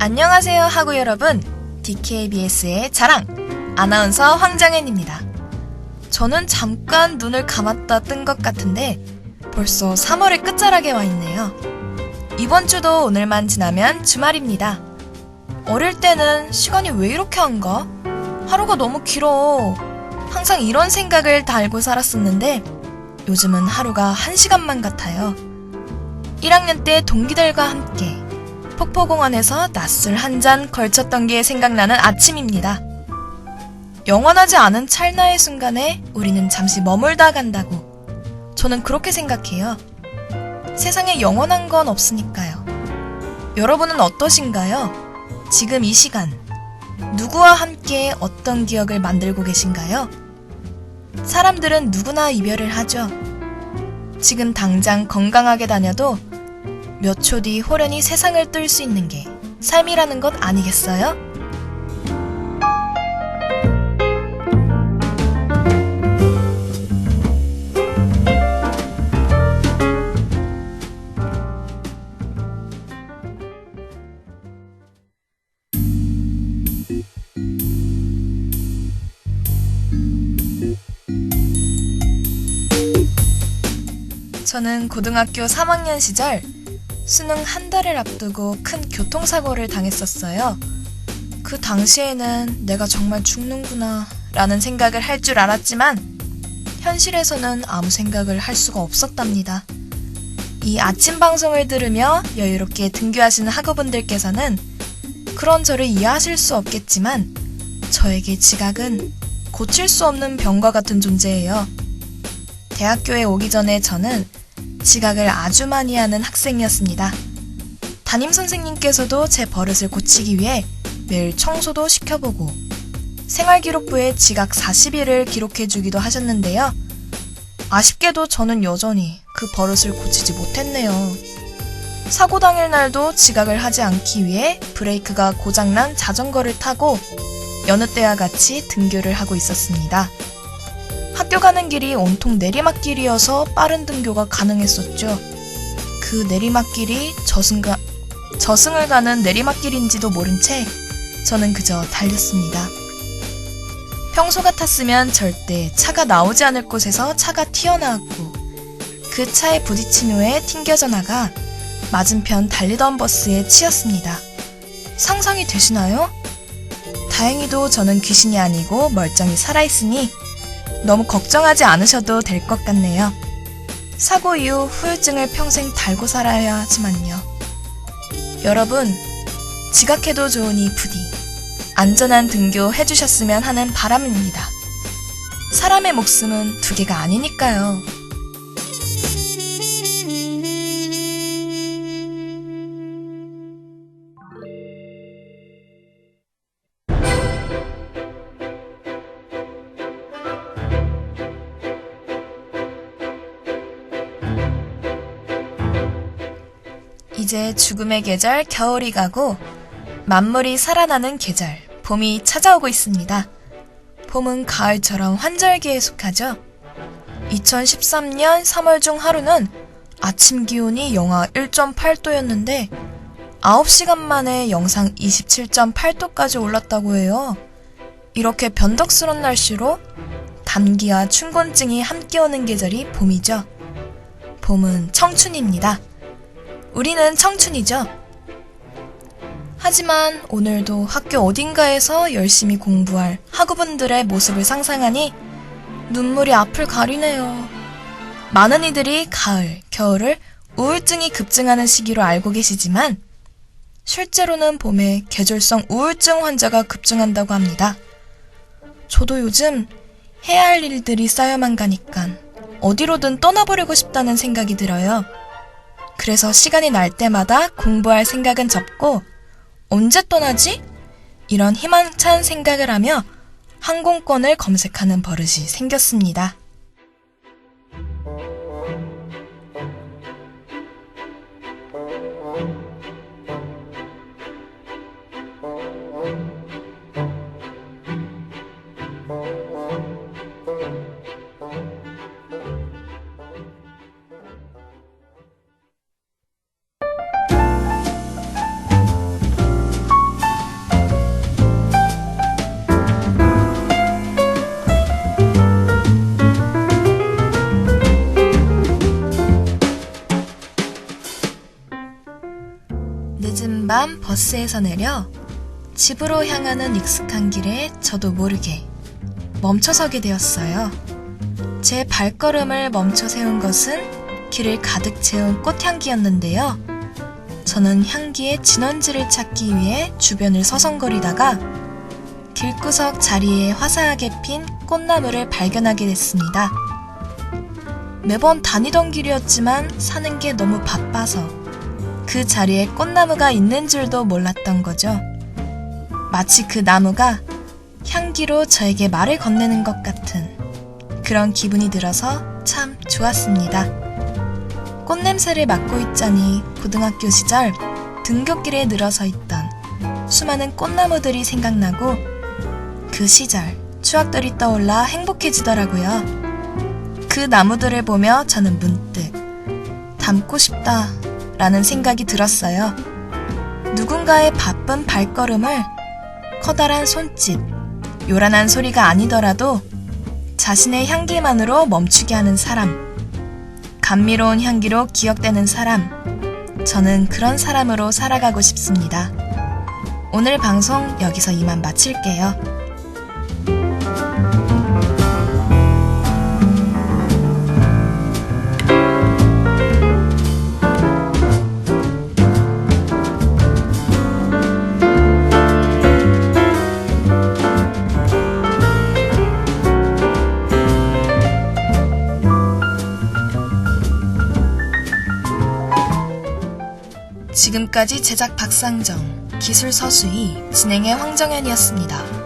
안녕하세요 하고 여러분 DKBS의 자랑 아나운서 황정현입니다. 저는 잠깐 눈을 감았다 뜬 것 같은데 벌써 3월의 끝자락에 와 있네요. 이번 주도 오늘만 지나면 주말입니다. 어릴 때는 시간이 왜 이렇게 한가? 하루가 너무 길어. 항상 이런 생각을 달고 살았었는데 요즘은 하루가 한 시간만 같아요. 1학년 때 동기들과 함께 폭포공원에서 낮술 한 잔 걸쳤던 게 생각나는 아침입니다. 영원하지 않은 찰나의 순간에 우리는 잠시 머물다 간다고. 저는 그렇게 생각해요. 세상에 영원한 건 없으니까요. 여러분은 어떠신가요? 지금 이 시간, 누구와 함께 어떤 기억을 만들고 계신가요? 사람들은 누구나 이별을 하죠. 지금 당장 건강하게 다녀도 몇 초 뒤 호련히 세상을 뜰 수 있는 게 삶이라는 것 아니겠어요? 저는 고등학교 3학년 시절 수능 한 달을 앞두고 큰 교통사고를 당했었어요. 그 당시에는 내가 정말 죽는구나 라는 생각을 할 줄 알았지만 현실에서는 아무 생각을 할 수가 없었답니다. 이 아침 방송을 들으며 여유롭게 등교하시는 학우분들께서는 그런 저를 이해하실 수 없겠지만 저에게 지각은 고칠 수 없는 병과 같은 존재예요. 대학교에 오기 전에 저는 지각을 아주 많이 하는 학생이었습니다. 담임 선생님께서도 제 버릇을 고치기 위해 매일 청소도 시켜보고 생활기록부에 지각 40일을 기록해주기도 하셨는데요. 아쉽게도 저는 여전히 그 버릇을 고치지 못했네요. 사고 당일 날도 지각을 하지 않기 위해 브레이크가 고장난 자전거를 타고 여느 때와 같이 등교를 하고 있었습니다. 학교 가는 길이 온통 내리막길이어서 빠른 등교가 가능했었죠. 그 내리막길이 저승가, 저승을 가는 내리막길인지도 모른 채 저는 그저 달렸습니다. 평소 같았으면 절대 차가 나오지 않을 곳에서 차가 튀어나왔고 그 차에 부딪힌 후에 튕겨져 나가 맞은편 달리던 버스에 치였습니다. 상상이 되시나요? 다행히도 저는 귀신이 아니고 멀쩡히 살아있으니 너무 걱정하지 않으셔도 될 것 같네요. 사고 이후 후유증을 평생 달고 살아야 하지만요. 여러분, 지각해도 좋으니 부디 안전한 등교 해주셨으면 하는 바람입니다. 사람의 목숨은 두 개가 아니니까요. 이제 죽음의 계절 겨울이 가고 만물이 살아나는 계절 봄이 찾아오고 있습니다. 봄은 가을처럼 환절기에 속하죠. 2013년 3월 중 하루는 아침 기온이 영하 1.8도였는데 9시간 만에 영상 27.8도까지 올랐다고 해요. 이렇게 변덕스런 날씨로 감기와 춘곤증이 함께 오는 계절이 봄이죠. 봄은 청춘입니다. 우리는 청춘이죠. 하지만 오늘도 학교 어딘가에서 열심히 공부할 학우분들의 모습을 상상하니 눈물이 앞을 가리네요. 많은 이들이 가을, 겨울을 우울증이 급증하는 시기로 알고 계시지만 실제로는 봄에 계절성 우울증 환자가 급증한다고 합니다. 저도 요즘 해야 할 일들이 쌓여만 가니까 어디로든 떠나버리고 싶다는 생각이 들어요. 그래서 시간이 날 때마다 공부할 생각은 접고 언제 떠나지? 이런 희망찬 생각을 하며 항공권을 검색하는 버릇이 생겼습니다. 늦은 밤 버스에서 내려 집으로 향하는 익숙한 길에 저도 모르게 멈춰서게 되었어요. 제 발걸음을 멈춰 세운 것은 길을 가득 채운 꽃향기였는데요. 저는 향기의 진원지를 찾기 위해 주변을 서성거리다가 길구석 자리에 화사하게 핀 꽃나무를 발견하게 됐습니다. 매번 다니던 길이었지만 사는 게 너무 바빠서 그 자리에 꽃나무가 있는 줄도 몰랐던 거죠. 마치 그 나무가 향기로 저에게 말을 건네는 것 같은 그런 기분이 들어서 참 좋았습니다. 꽃냄새를 맡고 있자니 고등학교 시절 등굣길에 늘어서 있던 수많은 꽃나무들이 생각나고 그 시절 추억들이 떠올라 행복해지더라고요. 그 나무들을 보며 저는 문득 닮고 싶다 라는 생각이 들었어요. 누군가의 바쁜 발걸음을 커다란 손짓, 요란한 소리가 아니더라도 자신의 향기만으로 멈추게 하는 사람, 감미로운 향기로 기억되는 사람, 저는 그런 사람으로 살아가고 싶습니다. 오늘 방송 여기서 이만 마칠게요. 지금까지 제작 박상정, 기술 서수희, 진행의 황정현이었습니다.